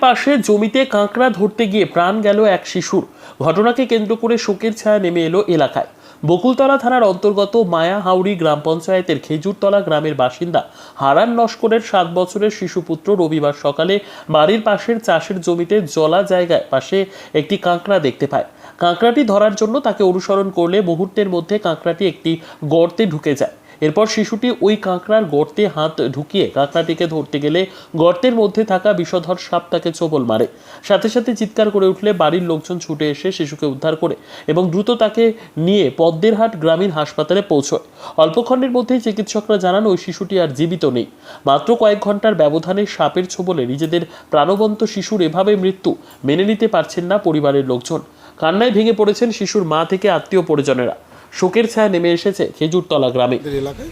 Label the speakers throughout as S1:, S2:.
S1: পাশে জমিতে কাঁকড়া ধরতে গিয়ে প্রাণ গেল এক শিশুর। ঘটনাকে কেন্দ্র করে শোকের ছায়া নেমে এলো এলাকায়। বকুলতলা থানার অন্তর্গত মায়া হাউড়ি গ্রাম পঞ্চায়েতের খেজুরতলা গ্রামের বাসিন্দা হারান লস্করের সাত বছরের শিশুপুত্র রবিবার সকালে বাড়ির পাশের চাষের জমিতে জলা জায়গায় পাশে একটি কাঁকড়া দেখতে পায়। কাঁকড়াটি ধরার জন্য তাকে অনুসরণ করলে মুহূর্তের মধ্যে কাঁকড়াটি একটি গর্তে ঢুকে যায়। এরপর শিশুটি ওই কাঁকড়ার গর্তে হাত ঢুকিয়ে কাঁকড়াটিকে ধরতে গেলে গর্তের মধ্যে থাকা বিষধর সাপ তাকে চোবল মারে। সাথে সাথে চিৎকার করে উঠলে বাড়ির লোকজন ছুটে এসে শিশুকে উদ্ধার করে এবং দ্রুত তাকে নিয়ে পদ্মেরহাট গ্রামীণ হাসপাতালে পৌঁছয়। অল্পক্ষণের মধ্যেই চিকিৎসকরা জানান ওই শিশুটি আর জীবিত নেই। মাত্র কয়েক ঘণ্টার ব্যবধানে সাপের ছোবলে নিজেদের প্রাণবন্ত শিশুর এভাবে মৃত্যু মেনে নিতে পারছেন না পরিবারের লোকজন। কান্নায় ভেঙে পড়েছেন শিশুর মা থেকে আত্মীয় পরিজনেরা। শোকের ছায়া নেমে এসেছে খেজুরতলা গ্রামে।
S2: এলাকায়?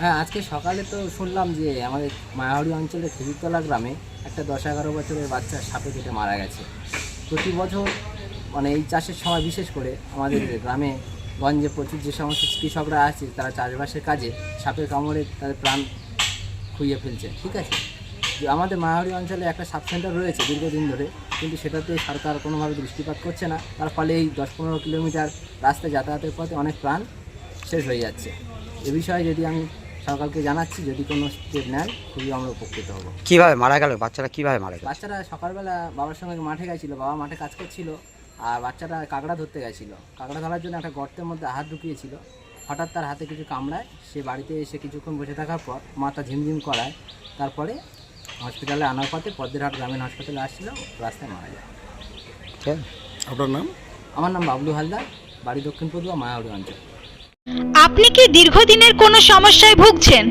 S3: হ্যাঁ আজকে সকালে তো শুনলাম যে আমাদের মায়াহরি অঞ্চলের খেজুরতলা গ্রামে একটা দশ এগারো বছরের বাচ্চা সাপে কেটে মারা গেছে। প্রতি বছর মানে এই চাষের সময় বিশেষ করে আমাদের গ্রামে গঞ্জে প্রচুর যে সমস্ত কৃষকরা আছে তারা চাষবাসের কাজে সাপের কামড়ে তাদের প্রাণ খুইয়ে ফেলছে ঠিক আছে? যে আমাদের মায়াহরি অঞ্চলে একটা সাব সেন্টার রয়েছে দীর্ঘদিন ধরে কিন্তু সেটাতে সরকার কোনোভাবে দৃষ্টিপাত করছে না। তার ফলে এই দশ পনেরো কিলোমিটার রাস্তায় যাতায়াতের পথে অনেক প্রাণ শেষ হয়ে যাচ্ছে। এ বিষয়ে যদি আমি সরকারকে জানাচ্ছি যদি কোনো স্টেপ নেন খুবই আমরা উপকৃত হব।
S4: কীভাবে মারা গেল? বাচ্চারা কীভাবে মারা গেল?
S3: বাচ্চারা সকালবেলা বাবার সঙ্গে মাঠে গেছিল বাবা মাঠে কাজ করছিল আর বাচ্চাটা কাঁকড়া ধরতে গেছিল। কাঁকড়া ধরার জন্য একটা গর্তের মধ্যে হাত ঢুকিয়েছিল। হঠাৎ তার হাতে কিছু কামড়ায় সে বাড়িতে এসে কিছুক্ষণ বসে থাকার পর মাথা ঝিমঝিম করায়। তারপরে হসপিটালে আনার পথে পদ্মেরহাট গ্রামীণ হাসপাতালে আসছিল রাস্তায় মারা যায়।
S4: ঠিক আছে?
S2: আপনার নাম?
S3: আমার নাম বাবলু হালদার বাড়ি দক্ষিণ পদুয়া মায়াউড়ি অঞ্চল।
S5: আপনি কি দীর্ঘদিনের কোনো সমস্যায় ভুগছেন?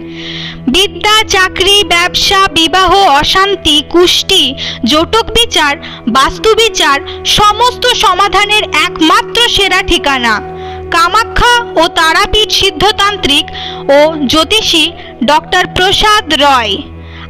S5: বিদ্যা চাকরি ব্যবসা বিবাহ অশান্তি কুষ্টি জটক বিচার বাস্তু বিচার সমস্ত সমাধানের একমাত্র সেরা ঠিকানা। কামাখ্যা ও তারাপীঠ সিদ্ধতান্ত্রিক ও জ্যোতিষী ডক্টর প্রসাদ রয়।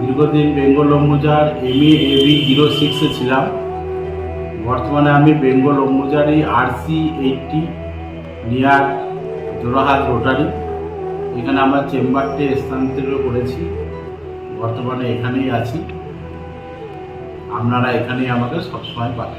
S6: দীর্ঘদিন Bengal অম্বুজার M A A B zero সিক্সে ছিলাম। বর্তমানে আমি Bengal অম্বুজারি R C eighty near Jorahat rotary এখানে আমার চেম্বারটি স্থানান্তরিত করেছি। বর্তমানে এখানেই আছি। আপনারা এখানেই আমাকে সবসময় পাবেন।